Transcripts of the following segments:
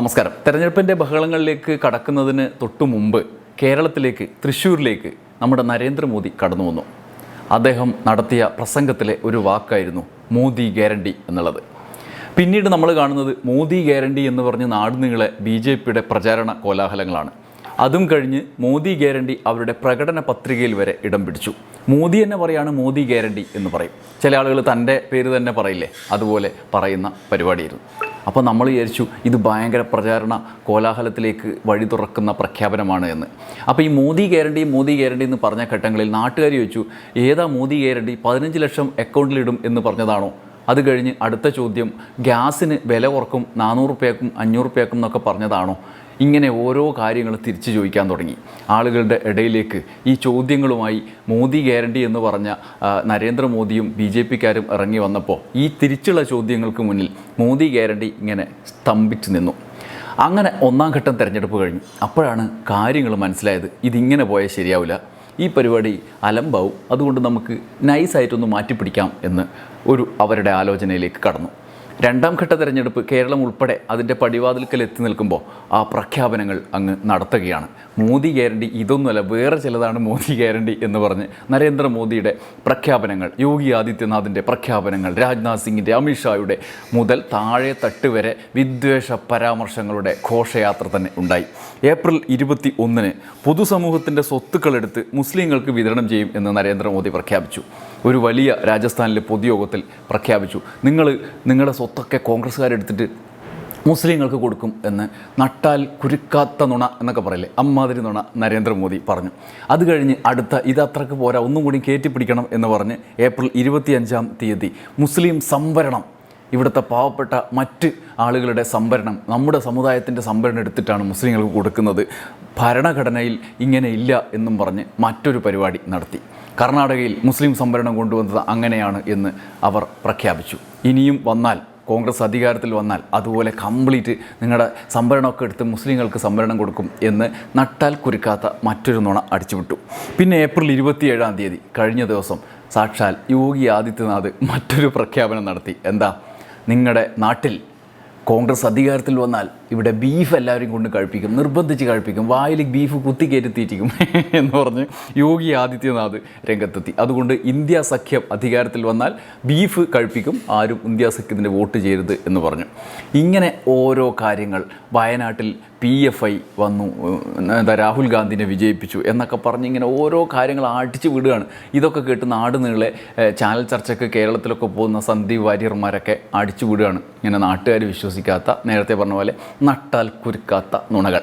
നമസ്കാരം. തെരഞ്ഞെടുപ്പിന്റെ ബഹളങ്ങളിലേക്ക് കടക്കുന്നതിന് തൊട്ടു മുമ്പ് കേരളത്തിലേക്ക് തൃശ്ശൂരിലേക്ക് നമ്മുടെ നരേന്ദ്രമോദി കടന്നു വന്നു. അദ്ദേഹം നടത്തിയ പ്രസംഗത്തിലെ ഒരു വാക്കായിരുന്നു മോദി ഗ്യാരണ്ടി എന്നുള്ളത്. പിന്നീട് നമ്മൾ കാണുന്നത് മോദി ഗ്യാരണ്ടി എന്ന് പറഞ്ഞ് നാടുനീളെ ബി ജെ പിയുടെ പ്രചാരണ കോലാഹലങ്ങളാണ്. അതും കഴിഞ്ഞ് മോദി ഗ്യാരണ്ടി അവരുടെ പ്രകടന പത്രികയിൽ വരെ ഇടം പിടിച്ചു. മോദി തന്നെ പറയാണ് മോദി ഗ്യാരണ്ടി എന്ന് പറയും. ചില ആളുകൾ തന്റെ പേര് തന്നെ പറയില്ലേ? അതുപോലെ പറയുന്ന പരിപാടിയായിരുന്നു. അപ്പോൾ നമ്മൾ വിചാരിച്ചു ഇത് ഭയങ്കര പ്രചാരണ കോലാഹലത്തിലേക്ക് വഴി തുറക്കുന്ന പ്രഖ്യാപനമാണ് എന്ന്. അപ്പോൾ ഈ മോദി ഗ്യാരണ്ടി മോദി ഗ്യാരണ്ടി എന്ന് പറഞ്ഞ ഘട്ടങ്ങളിൽ നാട്ടുകാർ ചോദിച്ചു ഏതാ മോദി ഗ്യാരണ്ടി? പതിനഞ്ച് ലക്ഷം അക്കൗണ്ടിലിടും എന്ന് പറഞ്ഞതാണോ? അത് കഴിഞ്ഞ് അടുത്ത ചോദ്യം ഗ്യാസിന് വില കുറക്കും നാനൂറ് റുപ്യക്കും അഞ്ഞൂറ് റുപ്യക്കും എന്നൊക്കെ പറഞ്ഞതാണോ? ഇങ്ങനെ ഓരോ കാര്യങ്ങൾ തിരിച്ചു ചോദിക്കാൻ തുടങ്ങി. ആളുകളുടെ ഇടയിലേക്ക് ഈ ചോദ്യങ്ങളുമായി മോദി ഗ്യാരണ്ടി എന്ന് പറഞ്ഞ നരേന്ദ്രമോദിയും ബി ജെ പിക്കാരും ഇറങ്ങി വന്നപ്പോൾ ഈ തിരിച്ചുള്ള ചോദ്യങ്ങൾക്ക് മുന്നിൽ മോദി ഗ്യാരണ്ടി ഇങ്ങനെ സ്തംഭിച്ചു നിന്നു. അങ്ങനെ ഒന്നാം ഘട്ടം തിരഞ്ഞെടുപ്പ് കഴിഞ്ഞു. അപ്പോഴാണ് കാര്യങ്ങൾ മനസ്സിലായത് ഇതിങ്ങനെ പോയാൽ ശരിയാവില്ല. ഈ പരിപാടി അലമ്പാവും. അതുകൊണ്ട് നമുക്ക് നൈസായിട്ടൊന്ന് മാറ്റിപ്പിടിക്കാം എന്ന് ഒരു അവരുടെ ആലോചനയിലേക്ക് കടന്നു. രണ്ടാം ഘട്ട തെരഞ്ഞെടുപ്പ് കേരളം ഉൾപ്പെടെ അതിന്റെ പടിവാതിൽക്കൽ എത്തി നിൽക്കുമ്പോൾ ആ പ്രഖ്യാപനങ്ങൾ അങ്ങ് നടത്തുകയാണ്. മോദി ഗ്യാരണ്ടി ഇതൊന്നുമല്ല വേറെ ചിലതാണ് മോദി ഗ്യാരണ്ടി എന്ന് പറഞ്ഞ് നരേന്ദ്രമോദിയുടെ പ്രഖ്യാപനങ്ങൾ യോഗി ആദിത്യനാഥിന്റെ പ്രഖ്യാപനങ്ങൾ രാജ്നാഥ് സിംഗിന്റെ അമിത്ഷായുടെ മുതൽ താഴെ തട്ട് വരെ വിദ്വേഷ പരാമർശങ്ങളുടെ ഘോഷയാത്ര തന്നെ ഉണ്ടായി. ഏപ്രിൽ ഇരുപത്തി ഒന്നിന് പൊതുസമൂഹത്തിന്റെ സ്വത്തുക്കളെടുത്ത് മുസ്ലിങ്ങൾക്ക് വിതരണം ചെയ്യും എന്ന് നരേന്ദ്രമോദി പ്രഖ്യാപിച്ചു. ഒരു വലിയ രാജസ്ഥാനിലെ പൊതുയോഗത്തിൽ പ്രഖ്യാപിച്ചു. നിങ്ങൾ നിങ്ങളുടെ സ്വത്തൊക്കെ കോൺഗ്രസ്സുകാരെടുത്തിട്ട് മുസ്ലിങ്ങൾക്ക് കൊടുക്കും എന്ന് നട്ടാൽ കുരുക്കാത്ത നുണ എന്നൊക്കെ പറയില്ലേ? അമ്മാതിരി നുണ നരേന്ദ്രമോദി പറഞ്ഞു. അത് കഴിഞ്ഞ് അടുത്ത ഇത് അത്രയ്ക്ക് പോരാ ഒന്നും കൂടി കയറ്റിപ്പിടിക്കണം എന്ന് പറഞ്ഞ് ഏപ്രിൽ ഇരുപത്തിയഞ്ചാം തീയതി മുസ്ലിം സംവരണം ഇവിടുത്തെ പാവപ്പെട്ട മറ്റ് ആളുകളുടെ സംഭരണം നമ്മുടെ സമുദായത്തിന്റെ സംഭരണം എടുത്തിട്ടാണ് മുസ്ലിങ്ങൾക്ക് കൊടുക്കുന്നത്. ഭരണഘടനയിൽ ഇങ്ങനെ ഇല്ല എന്നും പറഞ്ഞ് മറ്റൊരു പരിപാടി നടത്തി. കർണാടകയിൽ മുസ്ലിം സംവരണം കൊണ്ടുവന്നത് അങ്ങനെയാണ് എന്ന് അവർ പ്രഖ്യാപിച്ചു. ഇനിയും വന്നാൽ കോൺഗ്രസ് അധികാരത്തിൽ വന്നാൽ അതുപോലെ കംപ്ലീറ്റ് നിങ്ങളുടെ സംവരണമൊക്കെ എടുത്ത് മുസ്ലിങ്ങൾക്ക് സംവരണം കൊടുക്കും എന്ന് നട്ടാൽ കുരുക്കാത്ത മറ്റൊരു നുണ അടിച്ചുവിട്ടു. പിന്നെ ഏപ്രിൽ ഇരുപത്തിയേഴാം തീയതി കഴിഞ്ഞ ദിവസം സാക്ഷാൽ യോഗി ആദിത്യനാഥ് മറ്റൊരു പ്രഖ്യാപനം നടത്തി. എന്താ? നിങ്ങളുടെ നാട്ടിൽ കോൺഗ്രസ് അധികാരത്തിൽ വന്നാൽ ഇവിടെ ബീഫ് എല്ലാവരും കൊണ്ട് കഴിപ്പിക്കും നിർബന്ധിച്ച് കഴിപ്പിക്കും വായിൽ ബീഫ് കുത്തിക്കയറ്റി തീറ്റിക്കും എന്ന് പറഞ്ഞ് യോഗി ആദിത്യനാഥ് രംഗത്തെത്തി. അതുകൊണ്ട് ഇന്ത്യ സഖ്യം അധികാരത്തിൽ വന്നാൽ ബീഫ് കഴിപ്പിക്കും ആരും ഇന്ത്യ സഖ്യത്തിന്റെ വോട്ട് ചെയ്യരുത് എന്ന് പറഞ്ഞു. ഇങ്ങനെ ഓരോ കാര്യങ്ങൾ വയനാട്ടിൽ പി എഫ് ഐ വന്നു എന്താ രാഹുൽ ഗാന്ധിനെ വിജയിപ്പിച്ചു എന്നൊക്കെ പറഞ്ഞ് ഇങ്ങനെ ഓരോ കാര്യങ്ങൾ ആട്ടിച്ച് വിടുകയാണ്. ഇതൊക്കെ കേട്ട് നാട് നീളെ ചാനൽ ചർച്ചയ്ക്ക് കേരളത്തിലൊക്കെ പോകുന്ന സന്ദീപ് വാര്യർമാരൊക്കെ അടിച്ചു വിടുകയാണ്. ഇങ്ങനെ നാട്ടുകാർ വിശ്വസിക്കാത്ത നേരത്തെ പറഞ്ഞ പോലെ നട്ടാൽ കുരുക്കാത്ത നുണകൾ.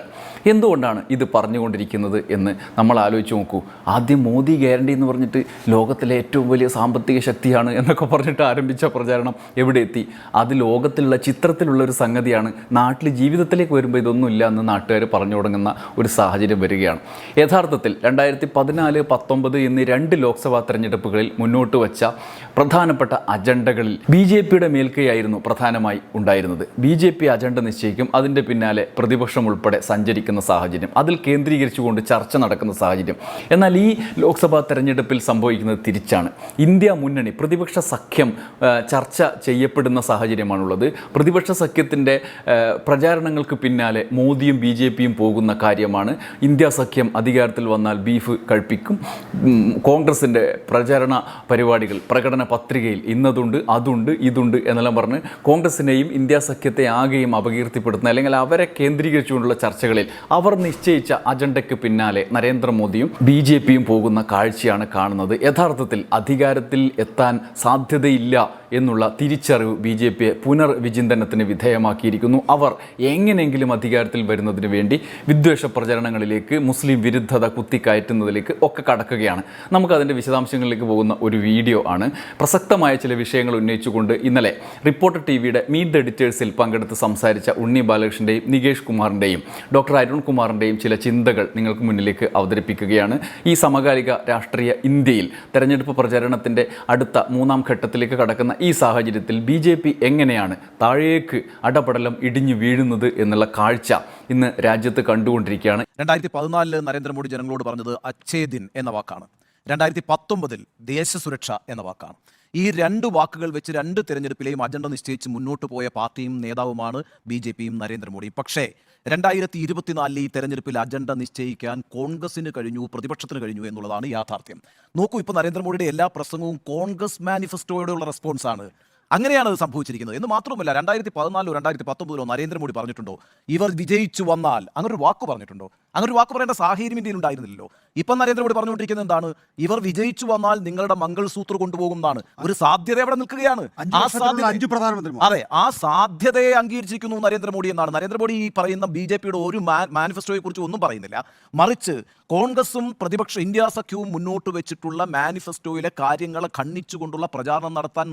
എന്തുകൊണ്ടാണ് ഇത് പറഞ്ഞുകൊണ്ടിരിക്കുന്നത് എന്ന് നമ്മൾ ആലോചിച്ച് നോക്കൂ. ആദ്യം മോദി ഗ്യാരണ്ടി എന്ന് പറഞ്ഞിട്ട് ലോകത്തിലെ ഏറ്റവും വലിയ സാമ്പത്തിക ശക്തിയാണ് എന്നൊക്കെ പറഞ്ഞിട്ട് ആരംഭിച്ച പ്രചാരണം എവിടെ എത്തി? അത് ലോകത്തിലുള്ള ചിത്രത്തിലുള്ള ഒരു സംഗതിയാണ്. നാട്ടിൽ ജീവിതത്തിലേക്ക് വരുമ്പോൾ ഇതൊന്നുമില്ല എന്ന് നാട്ടുകാർ പറഞ്ഞു തുടങ്ങുന്ന ഒരു സാഹചര്യം വരികയാണ്. യഥാർത്ഥത്തിൽ രണ്ടായിരത്തി പതിനാല് പത്തൊമ്പത് എന്നീ രണ്ട് ലോക്സഭാ തെരഞ്ഞെടുപ്പുകളിൽ മുന്നോട്ട് വച്ച പ്രധാനപ്പെട്ട അജണ്ടകളിൽ ബി ജെ പിയുടെ മേൽക്കൈയായിരുന്നു പ്രധാനമായി ഉണ്ടായിരുന്നത്. ബി ജെ പി അജണ്ട നിശ്ചയിക്കും. അതിന്റെ പിന്നാലെ പ്രതിപക്ഷം ഉൾപ്പെടെ സഞ്ചരിക്കുന്ന സാഹചര്യം അതിൽ കേന്ദ്രീകരിച്ചുകൊണ്ട് ചർച്ച നടക്കുന്ന സാഹചര്യം. എന്നാൽ ഈ ലോക്സഭാ തെരഞ്ഞെടുപ്പിൽ സംഭവിക്കുന്നത് തിരിച്ചാണ്. ഇന്ത്യ മുന്നണി പ്രതിപക്ഷ സഖ്യം ചർച്ച ചെയ്യപ്പെടുന്ന സാഹചര്യമാണുള്ളത്. പ്രതിപക്ഷ സഖ്യത്തിന്റെ പ്രചാരണങ്ങൾക്ക് പിന്നാലെ മോദിയും ബി ജെ പിയും പോകുന്ന കാര്യമാണ്. ഇന്ത്യ സഖ്യം അധികാരത്തിൽ വന്നാൽ ബീഫ് കഴിപ്പിക്കും. കോൺഗ്രസിന്റെ പ്രചാരണ പരിപാടികൾ പ്രകടന പത്രികയിൽ ഇന്നതുണ്ട് അതുണ്ട് ഇതുണ്ട് എന്നെല്ലാം പറഞ്ഞ് കോൺഗ്രസിനെയും ഇന്ത്യ സഖ്യത്തെ ആകെയും അപകീർത്തിപ്പെടുത്തുന്ന അല്ലെങ്കിൽ അവരെ കേന്ദ്രീകരിച്ചുകൊണ്ടുള്ള ചർച്ചകളിൽ അവർ നിശ്ചയിച്ച അജണ്ടയ്ക്ക് പിന്നാലെ നരേന്ദ്രമോദിയും ബി ജെ പിയും പോകുന്ന കാഴ്ചയാണ് കാണുന്നത്. യഥാർത്ഥത്തിൽ അധികാരത്തിൽ എത്താൻ സാധ്യതയില്ല എന്നുള്ള തിരിച്ചറിവ് ബി ജെ പിയെ പുനർവിചിന്തനത്തിന് വിധേയമാക്കിയിരിക്കുന്നു. അവർ എങ്ങനെയെങ്കിലും അധികാരത്തിൽ വരുന്നതിന് വേണ്ടി വിദ്വേഷ പ്രചരണങ്ങളിലേക്ക് മുസ്ലിം വിരുദ്ധത കുത്തിക്കയറ്റുന്നതിലേക്ക് ഒക്കെ കടക്കുകയാണ്. നമുക്കതിന്റെ വിശദാംശങ്ങളിലേക്ക് പോകുന്ന ഒരു വീഡിയോ ആണ്. പ്രസക്തമായ ചില വിഷയങ്ങൾ ഉന്നയിച്ചുകൊണ്ട് ഇന്നലെ റിപ്പോർട്ടർ ടി വിയുടെ മീറ്റ് എഡിറ്റേഴ്സിൽ പങ്കെടുത്ത് സംസാരിച്ച ഉണ്ണി ബാലകൃഷ്ണന്റെയും നികേഷ് കുമാറിന്റെയും ഡോക്ടർ അരുൺ കുമാറിന്റെയും ചില ചിന്തകൾ നിങ്ങൾക്ക് മുന്നിലേക്ക് അവതരിപ്പിക്കുകയാണ്. ഈ സമകാലിക രാഷ്ട്രീയ ഇന്ത്യയിൽ തെരഞ്ഞെടുപ്പ് പ്രചാരണത്തിന്റെ അടുത്ത മൂന്നാം ഘട്ടത്തിലേക്ക് കടക്കുന്ന ഈ സാഹചര്യത്തിൽ ബി ജെ പി എങ്ങനെയാണ് താഴേക്ക് അടപടലം ഇടിഞ്ഞു വീഴുന്നത് എന്നുള്ള കാഴ്ച ഇന്ന് രാജ്യത്ത് കണ്ടുകൊണ്ടിരിക്കുകയാണ്. രണ്ടായിരത്തി പതിനാലിൽ നരേന്ദ്രമോദി ജനങ്ങളോട് പറഞ്ഞത് അച്ഛേദിൻ എന്ന വാക്കാണ്. രണ്ടായിരത്തി പത്തൊമ്പതിൽ ദേശസുരക്ഷ എന്ന വാക്കാണ്. ഈ രണ്ട് വാക്കുകൾ വെച്ച് രണ്ട് തെരഞ്ഞെടുപ്പിലെയും അജണ്ട നിശ്ചയിച്ച് മുന്നോട്ട് പോയ പാർട്ടിയും നേതാവുമാണ് ബി ജെ പിയും നരേന്ദ്രമോദിയും. പക്ഷേ രണ്ടായിരത്തി ഇരുപത്തിനാലിലെ ഈ തെരഞ്ഞെടുപ്പിൽ അജണ്ട നിശ്ചയിക്കാൻ കോൺഗ്രസിന് കഴിഞ്ഞു പ്രതിപക്ഷത്തിന് കഴിഞ്ഞു എന്നുള്ളതാണ് യാഥാർത്ഥ്യം. നോക്കൂ ഇപ്പോൾ നരേന്ദ്രമോദിയുടെ എല്ലാ പ്രസംഗവും കോൺഗ്രസ് മാനിഫെസ്റ്റോയോടുള്ള റെസ്പോൺസാണ് അങ്ങനെയാണ് അത് സംഭവിച്ചിരിക്കുന്നത്. എന്ന് മാത്രമല്ല രണ്ടായിരത്തി പതിനാലിലോ രണ്ടായിരത്തി പത്തൊമ്പതിലോ നരേന്ദ്രമോദി പറഞ്ഞിട്ടുണ്ടോ? ഇവർ വിജയിച്ചു വന്നാൽ അങ്ങനെ ഒരു വാക്ക് പറഞ്ഞിട്ടുണ്ടോ? അങ്ങനെ ഒരു വാക്ക് പറയേണ്ട സാഹചര്യം ഇന്ത്യയിൽ ഉണ്ടായിരുന്നില്ലല്ലോ. ഇപ്പം നരേന്ദ്രമോദി പറഞ്ഞുകൊണ്ടിരിക്കുന്നത് എന്താണ്? ഇവർ വിജയിച്ചു വന്നാൽ നിങ്ങളുടെ മംഗൾ മംഗൾസൂത്ര കൊണ്ടുപോകും എന്നാണ് ഒരു സാധ്യത അവിടെ നിൽക്കുകയാണ്. ആ സാധ്യത അതെ ആ സാധ്യതയെ അംഗീകരിച്ചിരിക്കുന്നു നരേന്ദ്രമോദി എന്നാണ്. നരേന്ദ്രമോദി ഈ പറയുന്ന ബി ജെ പിയുടെ ഒരു മാനിഫെസ്റ്റോയെ കുറിച്ച് ഒന്നും പറയുന്നില്ല. മറിച്ച് കോൺഗ്രസും പ്രതിപക്ഷ ഇന്ത്യ സഖ്യവും മുന്നോട്ട് വെച്ചിട്ടുള്ള മാനിഫെസ്റ്റോയിലെ കാര്യങ്ങളെ ഖണ്ഡിച്ചുകൊണ്ടുള്ള പ്രചാരണം നടത്താൻ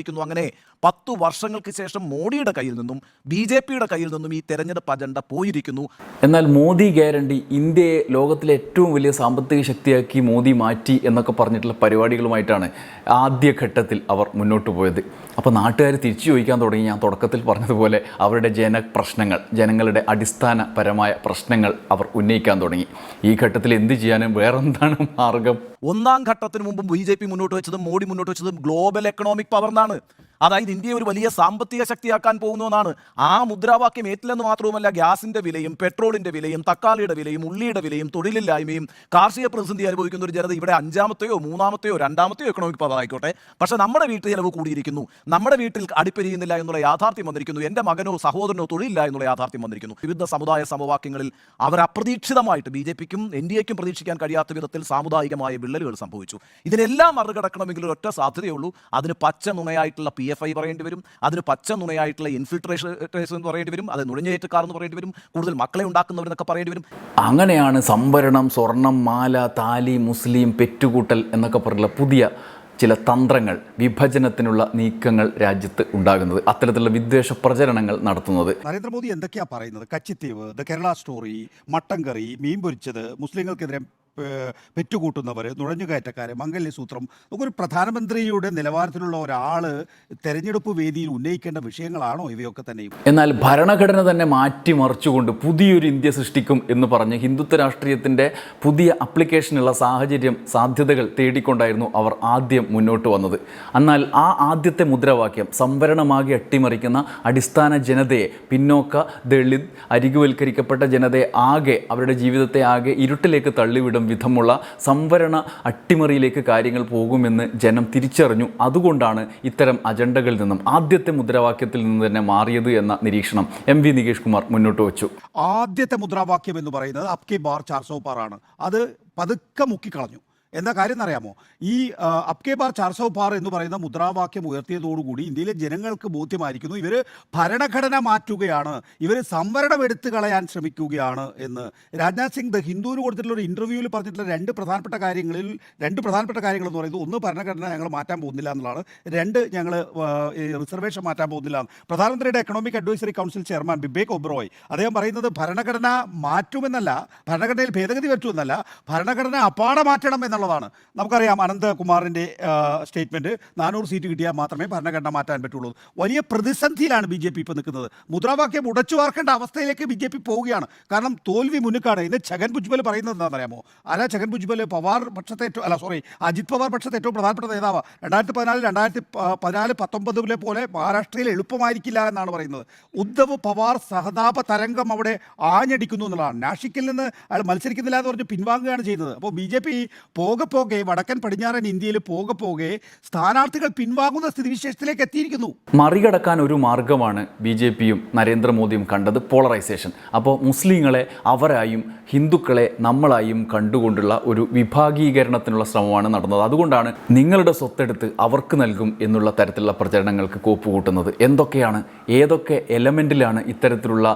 നിർബന്ധിതനായിരിക്കുന്നു അങ്ങനെ പത്തു വർഷങ്ങൾക്ക് ശേഷം മോഡിയുടെ കയ്യിൽ നിന്നും ബി ജെ പിയുടെ കയ്യിൽ നിന്നും ഈ തെരഞ്ഞെടുപ്പ് അജണ്ട പോയിരിക്കുന്നു. എന്നാൽ മോദി ഗ്യാരണ്ടി ഇന്ത്യയെ ലോകത്തിലെ ഏറ്റവും വലിയ സാമ്പത്തിക ശക്തിയാക്കി മോദി മാറ്റി എന്നൊക്കെ പറഞ്ഞിട്ടുള്ള പരിപാടികളുമായിട്ടാണ് ആദ്യഘട്ടത്തിൽ അവർ മുന്നോട്ട് പോയത്. അപ്പോൾ നാട്ടുകാർ തിരിച്ചു ചോദിക്കാൻ തുടങ്ങി. ഞാൻ തുടക്കത്തിൽ പറഞ്ഞതുപോലെ അവരുടെ ജനപ്രശ്നങ്ങൾ ജനങ്ങളുടെ അടിസ്ഥാനപരമായ പ്രശ്നങ്ങൾ അവർ ഉന്നയിക്കാൻ തുടങ്ങി. ഈ ഘട്ടത്തിൽ എന്ത് ചെയ്യാനും വേറെന്താണ് മാർഗം? ഒന്നാം ഘട്ടത്തിന് മുമ്പ് ബി ജെ പി മുന്നോട്ട് വെച്ചതും മോഡി മുന്നോട്ട് വെച്ചതും ഗ്ലോബൽ എക്കണോമിക് പവർ എന്നാണ്. അതായത് ഇന്ത്യയെ ഒരു വലിയ സാമ്പത്തിക ശക്തിയാക്കാൻ പോകുന്നു എന്നാണ്. ആ മുദ്രാവാക്യം ഏറ്റില്ലെന്ന് മാത്രവുമല്ല ഗ്യാസിന്റെ വിലയും പെട്രോളിന്റെ വിലയും തക്കാളിയുടെ വിലയും ഉള്ളിയുടെ വിലയും തൊഴിലില്ലായ്മയും കാർഷിക പ്രതിസന്ധി അനുഭവിക്കുന്ന ഒരു ജനത ഇവിടെ അഞ്ചാമത്തെയോ മൂന്നാമത്തെയോ രണ്ടാമത്തെയോ എക്കണോമിക് പവർ ആയിക്കോട്ടെ പക്ഷെ നമ്മുടെ വീട്ടിൽ ചിലവ് കൂടിയിരിക്കുന്നു. നമ്മുടെ വീട്ടിൽ അടിപ്പെരിയുന്നില്ല എന്നുള്ള യാഥാർത്ഥ്യം വന്നിരിക്കുന്നു. എന്റെ മകനോ സഹോദരനോ തൊഴിലില്ല എന്നുള്ള യാഥാർത്ഥ്യം വന്നിരിക്കുന്നു. വിവിധ സമുദായ സമവാക്യങ്ങളിൽ അവർ അപ്രതീക്ഷിതമായിട്ട് ബി ജെ പിക്കും എൻ ഡി എക്കും പ്രതീക്ഷിക്കാൻ കഴിയാത്ത വിധത്തിൽ സാമുദായികമായ വിള്ളലുകൾ സംഭവിച്ചു. ഇതിനെല്ലാം മറികടക്കണമെങ്കിൽ ഒറ്റ സാധ്യതയുള്ളൂ. അതിന് പച്ച നുണയായിട്ടുള്ള പി എഫ് ഐ പറയേണ്ടി വരും അതിന് പച്ച നുണയായിട്ടുള്ള ഇൻഫിൽട്രേഷൻ എന്ന് പറയേണ്ടി വരും അത് നുഴഞ്ഞേറ്റക്കാർ എന്ന് പറയേണ്ടി വരും കൂടുതൽ മക്കളെ ഉണ്ടാക്കുന്നവരെന്നൊക്കെ പറയേണ്ടി വരും. അങ്ങനെയാണ് സംവരണം സ്വർണം മാല താലി മുസ്ലിം പെറ്റുകൂട്ടൽ എന്നൊക്കെ പറഞ്ഞുള്ള പുതിയ ചില തന്ത്രങ്ങൾ വിഭജനത്തിനുള്ള നീക്കങ്ങൾ രാജ്യത്ത് ഉണ്ടാകുന്നത് അത്തരത്തിലുള്ള വിദ്വേഷ പ്രചരണങ്ങൾ നടത്തുന്നത്. നരേന്ദ്രമോദി എന്തൊക്കെയാണ് പറയുന്നത്? Katchatheevu the Kerala story mutton curry മീൻ പൊരിച്ചത് മുസ്ലിങ്ങൾക്കെതിരെ പെറ്റുകൂട്ടുന്നവർ നുഴഞ്ഞുകയറ്റക്കാർ മംഗല്യസൂത്രം ഒരു പ്രധാനമന്ത്രിയുടെ നിലവാരത്തിലുള്ള ഒരാൾ തെരഞ്ഞെടുപ്പ് വേദിയിൽ ഉന്നയിക്കേണ്ട വിഷയങ്ങളാണോ ഇവയൊക്കെ തന്നെയും? എന്നാൽ ഭരണഘടന തന്നെ മാറ്റിമറിച്ചുകൊണ്ട് പുതിയൊരു ഇന്ത്യ സൃഷ്ടിക്കും എന്ന് പറഞ്ഞ് ഹിന്ദുത്വ രാഷ്ട്രീയത്തിന്റെ പുതിയ അപ്ലിക്കേഷനുള്ള സാഹചര്യം സാധ്യതകൾ തേടിക്കൊണ്ടായിരുന്നു അവർ ആദ്യം മുന്നോട്ട് വന്നത്. എന്നാൽ ആ ആദ്യത്തെ മുദ്രാവാക്യം സംവരണമാകെ അട്ടിമറിക്കുന്ന അടിസ്ഥാന ജനതയെ പിന്നോക്ക ദളിത് അരികുവൽക്കരിക്കപ്പെട്ട ജനതയെ ആകെ അവരുടെ ജീവിതത്തെ ആകെ ഇരുട്ടിലേക്ക് തള്ളിവിടും വിധമുള്ള സംവരണ അട്ടിമറിയിലേക്ക് കാര്യങ്ങൾ പോകുമെന്ന് ജനം തിരിച്ചറിഞ്ഞു. അതുകൊണ്ടാണ് ഇത്തരം അജണ്ടകളിൽ നിന്നും ആദ്യത്തെ മുദ്രാവാക്യത്തിൽ നിന്ന് തന്നെ മാറിയത് എന്ന നിരീക്ഷണം എം വി നികേഷ് കുമാർ മുന്നോട്ട് വെച്ചു. ആദ്യത്തെ മുദ്രാവാക്യം എന്ന് പറയുന്നത് അപ്കി ബാർ ചാർസോപ്പാറാണ്. അത് പതുക്കെ മുക്കിക്കളഞ്ഞു. എന്താ കാര്യം എന്നറിയാമോ? ഈ അപ്കെ ബാർ ചാർസോ പാർ എന്ന് പറയുന്ന മുദ്രാവാക്യം ഉയർത്തിയതോടുകൂടി ഇന്ത്യയിലെ ജനങ്ങൾക്ക് ബോധ്യമായിരിക്കുന്നു. ഇവർ ഭരണഘടന മാറ്റുകയാണ്. ഇവർ സംവരണം എടുത്തു കളയാൻ ശ്രമിക്കുകയാണ് എന്ന്. രാജ്നാഥ് സിംഗ് ദ ഹിന്ദുവിന് കൊടുത്തിട്ടുള്ള ഒരു ഇന്റർവ്യൂവിൽ പറഞ്ഞിട്ടുള്ള രണ്ട് പ്രധാനപ്പെട്ട കാര്യങ്ങളിൽ രണ്ട് പ്രധാനപ്പെട്ട കാര്യങ്ങൾ എന്ന് പറയുന്നത് ഒന്ന് ഭരണഘടന ഞങ്ങൾ മാറ്റാൻ പോകുന്നില്ല എന്നുള്ളതാണ്. രണ്ട് ഞങ്ങൾ റിസർവേഷൻ മാറ്റാൻ പോകുന്നില്ല. പ്രധാനമന്ത്രിയുടെ economic advisory council chairman Bibek Debroy അദ്ദേഹം പറയുന്നത് ഭരണഘടന മാറ്റുമെന്നല്ല ഭരണഘടനയിൽ ഭേദഗതി വരുത്തുമെന്നല്ല ഭരണഘടന അപ്പാടെ മാറ്റണം എന്നുള്ളതാണ് നമുക്കറിയാം അനന്തകുമാറിന്റെ സ്റ്റേറ്റ്മെന്റ് നാനൂറ് സീറ്റ് കിട്ടിയാൽ മാത്രമേ ഭരണഘടന മാറ്റാൻ പറ്റുള്ളൂ. വലിയ പ്രതിസന്ധിയിലാണ് ബി ജെ പി ഇപ്പോൾ നിൽക്കുന്നത്. മുദ്രാവാക്യം ഉടച്ചു വാർക്കേണ്ട അവസ്ഥയിലേക്ക് ബി ജെ പി പോവുകയാണ്. കാരണം തോൽവി മുന്നിക്കാണ്. ഇന്ന് ഛഗൻ ഭുജ്ബൽ പറയുന്നത് എന്താണെന്നറിയാമോ? അല്ല ഛഗൻ ഭുജ്ബൽ പവാർ പക്ഷത്തെ ഏറ്റവും അല്ല സോറി അജിത് പവാർ പക്ഷത്തെ ഏറ്റവും പ്രധാനപ്പെട്ട നേതാവ്. രണ്ടായിരത്തി പതിനാല് രണ്ടായിരത്തി പതിനാല് പത്തൊമ്പതിലെ പോലെ മഹാരാഷ്ട്രയിൽ എളുപ്പമായിരിക്കില്ല എന്നാണ് പറയുന്നത്. ഉദ്ധവ് പവാർ സഹതാപ തരംഗം അവിടെ ആഞ്ഞടിക്കുന്നു എന്നുള്ളതാണ്. നാഷിക്കിൽ നിന്ന് അയാൾ മത്സരിക്കുന്നില്ല എന്ന് പറഞ്ഞ് പിൻവാങ്ങുകയാണ് ചെയ്യുന്നത് അപ്പോൾ ബി ജെ പി പോകെ പോകെ വടക്കൻ പടിഞ്ഞാറൻ ഇന്ത്യയിൽ പോകെ പോകെ സ്ഥാനാർത്ഥികൾ പിൻവാങ്ങുന്ന സ്ഥിതിവിശേഷത്തിലേക്ക് എത്തിയിരിക്കുന്നു. മറികടക്കാൻ ഒരു മാർഗമാണ് ബി ജെ പിയും നരേന്ദ്രമോദിയും കണ്ടത് പോളറൈസേഷൻ. അപ്പോൾ മുസ്ലിങ്ങളെ അവരായും ഹിന്ദുക്കളെ നമ്മളായും കണ്ടുകൊണ്ടുള്ള ഒരു വിഭാഗീകരണത്തിനുള്ള ശ്രമമാണ് നടന്നത്. അതുകൊണ്ടാണ് നിങ്ങളുടെ സ്വത്തെടുത്ത് അവർക്ക് നൽകും എന്നുള്ള തരത്തിലുള്ള പ്രചരണങ്ങൾക്ക് കോപ്പുകൂട്ടുന്നത്. എന്തൊക്കെയാണ് ഏതൊക്കെ എലമെന്റിലാണ് ഇത്തരത്തിലുള്ള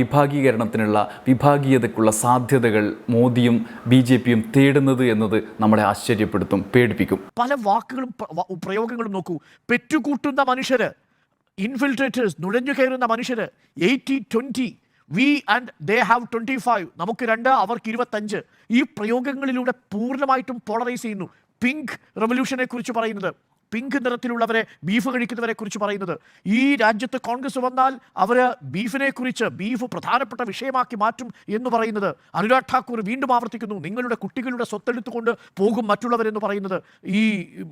വിഭാഗീകരണത്തിനുള്ള വിഭാഗീയതയ്ക്കുള്ള സാധ്യതകൾ മോദിയും ബി ജെ പിയും തേടുന്നത് എന്നത് നമ്മളെ ആശ്ചര്യപ്പെടുത്തും പേടിപ്പിക്കും. പല വാക്കുകളും പ്രയോഗങ്ങളും നോക്കൂ. പെറ്റുകൂട്ടുന്ന മനുഷ്യര് ഇൻഫിൽട്രേറ്റേഴ്സ് നുഴഞ്ഞു കയറുന്ന മനുഷ്യര് eighty twenty we and they have twenty five നമുക്ക് രണ്ട് അവർക്ക് ഇരുപത്തഞ്ച്. ഈ പ്രയോഗങ്ങളിലൂടെ പൂർണമായിട്ടും പോളറൈസ് ചെയ്യുന്നു. പിങ്ക് റെവല്യൂഷനെ കുറിച്ച് പറയുന്നത്. പിങ്ക് നിറത്തിലുള്ളവരെ ബീഫ് കഴിക്കുന്നവരെ കുറിച്ച് പറയുന്നത്. ഈ രാജ്യത്ത് കോൺഗ്രസ് വന്നാൽ അവർ ബീഫിനെ കുറിച്ച് ബീഫ് പ്രധാനപ്പെട്ട വിഷയമാക്കി മാറ്റും എന്ന് പറയുന്നത് അനുരാഗ് ഠാക്കൂർ വീണ്ടും ആവർത്തിക്കുന്നു. നിങ്ങളുടെ കുട്ടികളുടെ സ്വത്തെടുത്തുകൊണ്ട് പോകും മറ്റുള്ളവരെന്ന് പറയുന്നത്. ഈ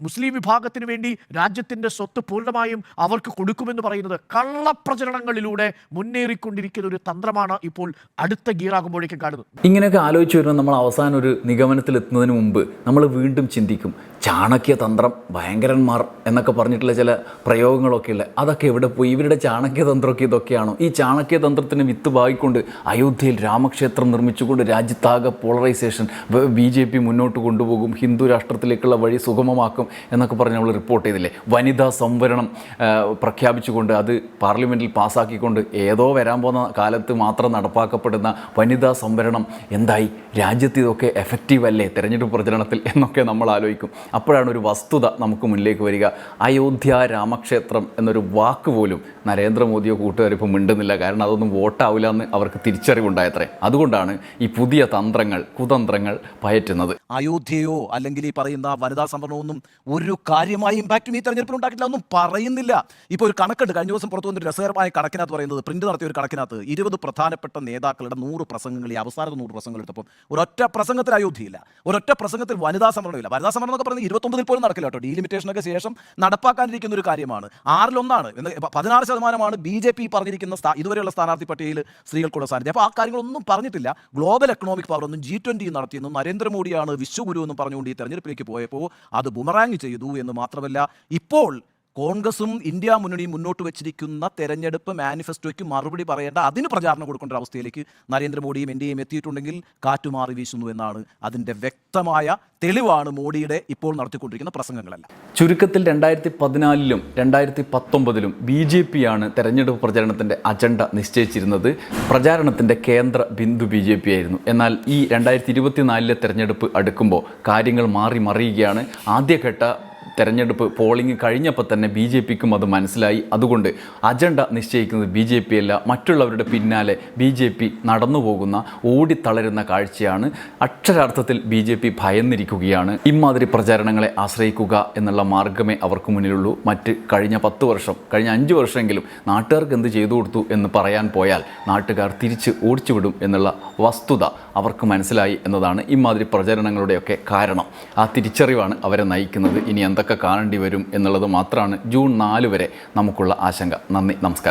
മുസ്ലിം വിഭാഗത്തിന് വേണ്ടി രാജ്യത്തിന്റെ സ്വത്ത് പൂർണമായും അവർക്ക് കൊടുക്കുമെന്ന് പറയുന്നത് കള്ളപ്രചരണങ്ങളിലൂടെ മുന്നേറിക്കൊണ്ടിരിക്കുന്ന ഒരു തന്ത്രമാണ് ഇപ്പോൾ അടുത്ത ഗീറാകുമ്പോഴേക്കും കാണുന്നത്. ഇങ്ങനെയൊക്കെ ആലോചിച്ച് വരുമ്പോൾ നമ്മൾ അവസാനം ഒരു നിഗമനത്തിലെത്തുന്നതിന് മുമ്പ് നമ്മൾ വീണ്ടും ചിന്തിക്കും ചാണക്യ തന്ത്രം ഭയങ്കരന്മാർ എന്നൊക്കെ പറഞ്ഞിട്ടുള്ള ചില പ്രയോഗങ്ങളൊക്കെ ഇല്ല? അതൊക്കെ എവിടെ പോയി? ഇവരുടെ ചാണക്യതന്ത്രമൊക്കെ ഇതൊക്കെയാണോ? ഈ ചാണക്യതന്ത്രത്തിന് വിത്ത് ഭാഗിക്കൊണ്ട് അയോധ്യയിൽ രാമക്ഷേത്രം നിർമ്മിച്ചുകൊണ്ട് രാജ്യത്താകെ പോളറൈസേഷൻ ബി ജെ പി മുന്നോട്ട് കൊണ്ടുപോകും ഹിന്ദു രാഷ്ട്രത്തിലേക്കുള്ള വഴി സുഗമമാക്കും എന്നൊക്കെ പറഞ്ഞ് നമ്മൾ റിപ്പോർട്ട് ചെയ്തില്ലേ? വനിതാ സംവരണം പ്രഖ്യാപിച്ചുകൊണ്ട് അത് പാർലമെന്റിൽ പാസ്സാക്കിക്കൊണ്ട് ഏതോ വരാൻ പോകുന്ന കാലത്ത് മാത്രം നടപ്പാക്കപ്പെടുന്ന വനിതാ സംവരണം എന്തായി? രാജ്യത്ത് ഇതൊക്കെ എഫക്റ്റീവ് അല്ലേ? തെരഞ്ഞെടുപ്പ് പ്രചരണത്തിൽ എന്നൊക്കെ നമ്മൾ ആലോചിക്കും. അപ്പോഴാണ് ഒരു വസ്തുത നമുക്ക് മുന്നിലേക്ക് വരിക. അയോധ്യ രാമക്ഷേത്രം എന്നൊരു വാക്ക് പോലും നരേന്ദ്രമോദിയോ കൂട്ടുകാർ ഇപ്പോൾ മിണ്ടുന്നില്ല. കാരണം അതൊന്നും വോട്ടാവില്ല എന്ന് അവർക്ക് തിരിച്ചറിവുണ്ടായത്രേ. അതുകൊണ്ടാണ് ഈ പുതിയ തന്ത്രങ്ങൾ കുതന്ത്രങ്ങൾ പയറ്റുന്നത്. അയോധ്യയോ അല്ലെങ്കിൽ ഈ പറയുന്ന വനിതാ സംവരണമൊന്നും ഒരു കാര്യമായി ഇമ്പാക്റ്റും ഈ തെരഞ്ഞെടുപ്പിൽ ഉണ്ടാക്കിയിട്ടില്ല. ഒന്നും പറയുന്നില്ല. ഇപ്പോൾ ഒരു കണക്കുണ്ട്. കഴിഞ്ഞ ദിവസം പുറത്തു വന്നൊരു രസകരമായ കണക്കിനകത്ത് പറയുന്നത് പ്രിന്റ് നടത്തിയ ഒരു കണക്കിനകത്ത് ഇരുപത് പ്രധാനപ്പെട്ട നേതാക്കളുടെ നൂറ് പ്രസംഗങ്ങൾ ഈ അവസാനത്തെ നൂറ് പ്രസംഗങ്ങൾ എടുത്തപ്പോൾ ഒരൊറ്റ പ്രസംഗത്തിൽ അയോധ്യയില്ല. ഒരൊറ്റ പ്രസംഗത്തിൽ വനിതാ സംവരണമില്ല. വനിതാ സംവരണം എന്നൊക്കെ പറയുന്നത് ഇരുപത്തൊമ്പതിൽ പോലും നടക്കില്ല കേട്ടോ. ഡീലിമിറ്റേഷനൊക്കെ ശേഷം നടപ്പാക്കാനിരിക്കുന്ന ഒരു കാര്യമാണ്. ആറിലൊന്നാണ്. പതിനാറ് ശതമാനമാണ് ബി ജെ പി പറഞ്ഞിരിക്കുന്ന സ്ഥാ- ഇതുവരെയുള്ള സ്ഥാനാർത്ഥി പട്ടികയിൽ സ്ത്രീകൾക്കുള്ള സാന്നിധ്യം. അപ്പോൾ ആ കാര്യങ്ങളൊന്നും പറഞ്ഞിട്ടില്ല. ഗ്ലോബൽ എക്കണോമിക് പവർ ഒന്നും ജി ട്വന്റി നടത്തിയെന്നും നരേന്ദ്രമോദിയാണ് വിശ്വഗുരു എന്നും പറഞ്ഞുകൊണ്ട് ഈ തെരഞ്ഞെടുപ്പിലേക്ക് പോയപ്പോൾ അത് ബുമറാങ് ചെയ്തു എന്ന് മാത്രമല്ല ഇപ്പോൾ കോൺഗ്രസും ഇന്ത്യ മുന്നണിയും മുന്നോട്ട് വെച്ചിരിക്കുന്ന തെരഞ്ഞെടുപ്പ് മാനിഫെസ്റ്റോയ്ക്ക് മറുപടി പറയേണ്ട അതിന് പ്രചാരണം കൊടുക്കേണ്ട അവസ്ഥയിലേക്ക് നരേന്ദ്രമോദിയും എൻ ഡി എയും എത്തിയിട്ടുണ്ടെങ്കിൽ കാറ്റുമാറി വീശുന്നു എന്നാണ് അതിന്റെ വ്യക്തമായ തെളിവാണ് മോഡിയുടെ ഇപ്പോൾ നടത്തിക്കൊണ്ടിരിക്കുന്ന പ്രസംഗങ്ങളെല്ലാം. ചുരുക്കത്തിൽ രണ്ടായിരത്തി പതിനാലിലും രണ്ടായിരത്തി പത്തൊമ്പതിലും ബി ജെ പി ആണ് തെരഞ്ഞെടുപ്പ് പ്രചരണത്തിന്റെ അജണ്ട നിശ്ചയിച്ചിരുന്നത്. പ്രചാരണത്തിന്റെ കേന്ദ്ര ബിന്ദു ബി ജെ പി ആയിരുന്നു. എന്നാൽ ഈ രണ്ടായിരത്തി ഇരുപത്തിനാലിലെ തെരഞ്ഞെടുപ്പ് അടുക്കുമ്പോൾ കാര്യങ്ങൾ മാറി മറിയുകയാണ്. ആദ്യഘട്ട തെരഞ്ഞെടുപ്പ് പോളിംഗ് കഴിഞ്ഞപ്പോൾ തന്നെ ബി ജെ പിക്കും അത് മനസ്സിലായി. അതുകൊണ്ട് അജണ്ട നിശ്ചയിക്കുന്നത് ബി ജെ പി അല്ല. മറ്റുള്ളവരുടെ പിന്നാലെ ബി ജെ പി നടന്നു പോകുന്ന ഓടിത്തളരുന്ന കാഴ്ചയാണ്. അക്ഷരാർത്ഥത്തിൽ ബി ജെ പി ഭയന്നിരിക്കുകയാണ്. ഇമാതിരി പ്രചാരണങ്ങളെ ആശ്രയിക്കുക എന്നുള്ള മാർഗമേ അവർക്ക് മുന്നിലുള്ളൂ. മറ്റ് കഴിഞ്ഞ പത്ത് വർഷം കഴിഞ്ഞ അഞ്ച് വർഷമെങ്കിലും നാട്ടുകാർക്ക് എന്ത് ചെയ്തു കൊടുത്തു എന്ന് പറയാൻ പോയാൽ നാട്ടുകാർ തിരിച്ച് ഓടിച്ചുവിടും എന്നുള്ള വസ്തുത അവർക്ക് മനസ്സിലായി എന്നതാണ് ഇമാതിരി പ്രചരണങ്ങളുടെയൊക്കെ കാരണം. ആ തിരിച്ചറിവാണ് അവരെ നയിക്കുന്നത്. ഇനി എന്തൊക്കെ കാണേണ്ടി വരും എന്നുള്ളത് മാത്രമാണ് ജൂൺ നാല് വരെ നമുക്കുള്ള ആശങ്ക. നന്ദി നമസ്കാരം.